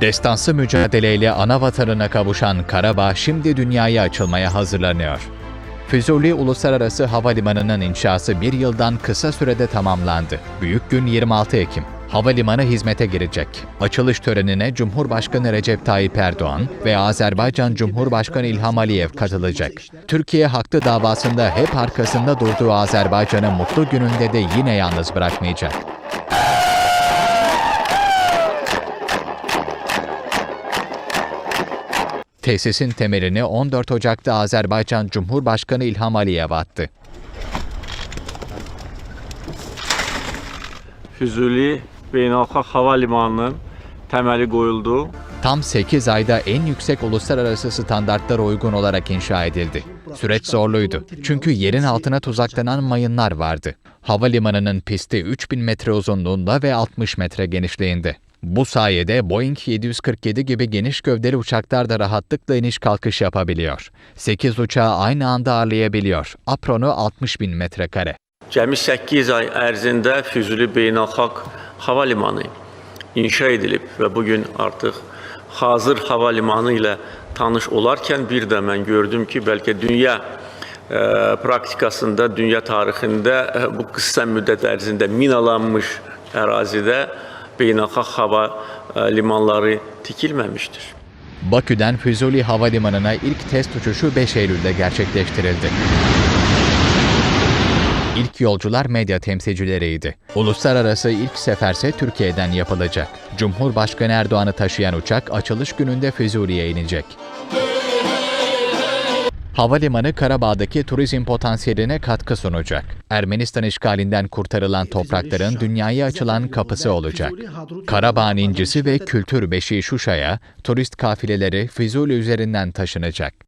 Destansı mücadeleyle ana vatanına kavuşan Karabağ şimdi dünyaya açılmaya hazırlanıyor. Füzuli Uluslararası Havalimanı'nın inşası bir yıldan kısa sürede tamamlandı. Büyük gün 26 Ekim. Havalimanı hizmete girecek. Açılış törenine Cumhurbaşkanı Recep Tayyip Erdoğan ve Azerbaycan Cumhurbaşkanı İlham Aliyev katılacak. Türkiye haklı davasında hep arkasında durduğu Azerbaycan'ı mutlu gününde de yine yalnız bırakmayacak. Tesisin temelini 14 Ocak'ta Azerbaycan Cumhurbaşkanı İlham Aliyev attı. Füzuli Beynəlxalq Hava Limanının təməli qoyuldu. Tam 8 ayda en yüksek uluslararası standartlara uygun olarak inşa edildi. Süreç zorluydu. Çünkü yerin altına tuzaklanan mayınlar vardı. Havalimanının pisti 3000 metre uzunluğunda ve 60 metre genişliğinde. Bu sayede Boeing 747 gibi geniş gövdeli uçaklar da rahatlıkla iniş kalkış yapabiliyor. 8 uçağı aynı anda ağırlayabiliyor. Apronu 60 bin metrekare. Cəmi 8 ay ərzində Füzuli Beynəlxalq Hava Limanı inşa edilib və bu gün artıq hazır hava ilə tanış olarkən bir də mən gördüm ki, bəlkə dünya e, praktikasında, dünya tarixində e, bu qısa müddət ərzində minalanmış ərazidə beynəlxalq hava e, limanları tikilməmişdir. Bakü'den Füzuli Havalimanı'na ilk test uçuşu 5 Eylül'de gerçekleştirildi. İlk yolcular medya temsilcileriydi. Uluslararası ilk seferse Türkiye'den yapılacak. Cumhurbaşkanı Erdoğan'ı taşıyan uçak açılış gününde Füzuli'ye inecek. Havalimanı Karabağ'daki turizm potansiyeline katkı sunacak. Ermenistan işgalinden kurtarılan toprakların dünyaya açılan kapısı olacak. Karabağ'ın incisi ve kültür beşiği Şuşa'ya turist kafileleri Füzuli üzerinden taşınacak.